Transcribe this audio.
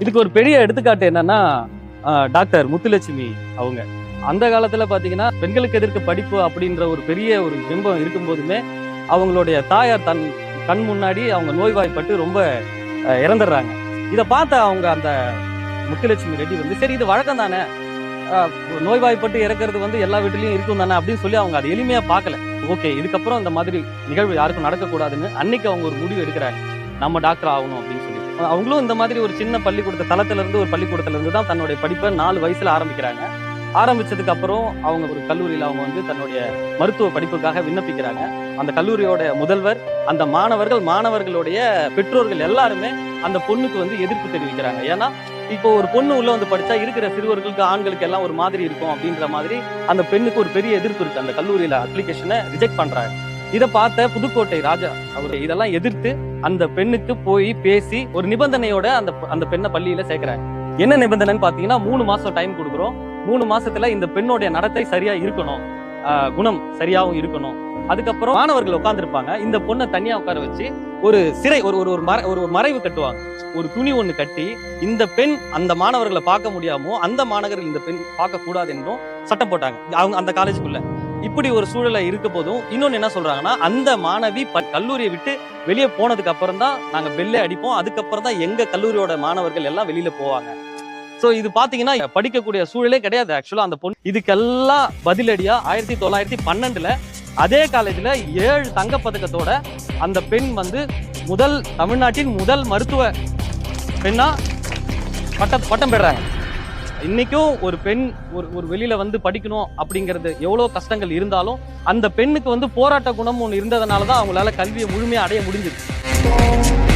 இதுக்கு ஒரு பெரிய எடுத்துக்காட்டு என்னன்னா டாக்டர் முத்துலட்சுமி அவங்க. அந்த காலத்துல பாத்தீங்கன்னா பெண்களுக்கு எதிர்க்க படிப்பு அப்படின்ற ஒரு பெரிய ஒரு பிம்பம் இருக்கும்போதுமே அவங்களுடைய தாயார் தன் கண் முன்னாடி அவங்க நோய்வாய்ப்பட்டு ரொம்ப இறந்துடுறாங்க. இதை பார்த்த அவங்க அந்த முத்துலட்சுமி ரெட்டி வந்து சரி இது வழக்கம் தானே? நோய்வாய்ப்பட்டு இறக்குறது வந்து எல்லா வீட்லயும் இருக்கும் தானே? அப்படின்னு சொல்லி அவங்க அதை எளிமையா பார்க்கல. ஓகே இதுக்கப்புறம் இந்த மாதிரி நிகழ்வு யாருக்கும் நடக்கக்கூடாதுன்னு அன்னைக்கு அவங்க ஒரு முடிவு எடுக்கிறாங்க. நம்ம டாக்டர் ஆகணும் அப்படின்னு சொல்லி. அவங்களும் இந்த மாதிரி ஒரு சின்ன பள்ளிக்கூடத்த தளத்துல இருந்து ஒரு பள்ளிக்கூடத்துல இருந்து தான் தன்னுடைய படிப்பை நாலு வயசுல ஆரம்பிக்கிறாங்க. ஆரம்பிச்சதுக்கு அப்புறம் அவங்க ஒரு கல்லூரியில அவங்க வந்து தன்னுடைய மருத்துவ படிப்புக்காக விண்ணப்பிக்கிறாங்க. அந்த கல்லூரியோட முதல்வர் அந்த மாணவர்கள் மாணவர்களுடைய பெற்றோர்கள் எல்லாருமே அந்த பொண்ணுக்கு வந்து எதிர்ப்பு தெரிவிக்கிறாங்க. ஏன்னா இப்போ ஒரு பொண்ணு உள்ள வந்து படிச்சா இருக்கிற சிறுவர்களுக்கு ஆண்களுக்கு எல்லாம் ஒரு மாதிரி இருக்கும் அப்படின்ற மாதிரி அந்த பெண்ணுக்கு ஒரு பெரிய எதிர்ப்பு இருக்கு. அந்த கல்லூரியில அப்ளிகேஷனை ரிஜெக்ட் பண்றாங்க. இதை பார்த்த புதுக்கோட்டை ராஜா அவர் இதெல்லாம் எதிர்த்து அந்த பெண்ணுக்கு போய் பேசி ஒரு நிபந்தனையோட அந்த அந்த பெண்ணை பள்ளியில சேர்க்கிறாங்க என்ன நிபந்தனைன்னு பாத்தீங்கன்னா மூணு மாசம் டைம் கொடுக்குறோம். மூணு மாசத்துல இந்த பெண்ணோட நடத்தை சரியா இருக்கணும். குணம் சரியாவும் இருக்கணும். அதுக்கப்புறம் மாணவர்கள் உட்காந்துருப்பாங்க இந்த பொண்ணை தனியா உட்கார வச்சு ஒரு சிறை ஒரு ஒரு ஒரு மறை ஒரு ஒரு மறைவு கட்டுவாங்க. ஒரு துணி ஒண்ணு கட்டி இந்த பெண் அந்த மாணவர்களை பார்க்க முடியாமோ அந்த மாணவர்கள் இந்த பெண் பார்க்க கூடாது என்றும் சட்டம் போட்டாங்க. அவங்க அந்த காலேஜுக்குள்ள இப்படி ஒரு சூழலை இருக்க போதும் இன்னொன்னு என்ன சொல்றாங்கன்னா அந்த மாணவி ப- கல்லூரியை விட்டு வெளியே போனதுக்கு அப்புறம் தான் நாங்க பெல்லே அடிப்போம். அதுக்கப்புறம் தான் எங்க கல்லூரியோட மாணவர்கள் எல்லாம் வெளியில போவாங்க. ஸோ இது பாத்தீங்கன்னா படிக்கக்கூடிய சூழலே கிடையாது ஆக்சுவலா அந்த பொண்ணு இதுக்கெல்லாம் பதிலடியா ஆயிரத்தி தொள்ளாயிரத்தி பன்னெண்டுல அதே காலேஜில் ஏழு தங்கப்பதக்கத்தோட அந்த பெண் வந்து முதல் தமிழ்நாட்டின் முதல் மருத்துவ பெண்ணா பட்டம் பட்டம் பெறாங்க இன்னைக்கும் ஒரு பெண் ஒரு ஒரு வெளியில வந்து படிக்கணும் அப்படிங்கிறது எவ்வளோ கஷ்டங்கள் இருந்தாலும் அந்த பெண்ணுக்கு வந்து போராட்ட குணம் ஒன்று இருந்ததுனால தான் அவங்களால கல்வியை முழுமையாக அடைய முடிஞ்சிருக்கு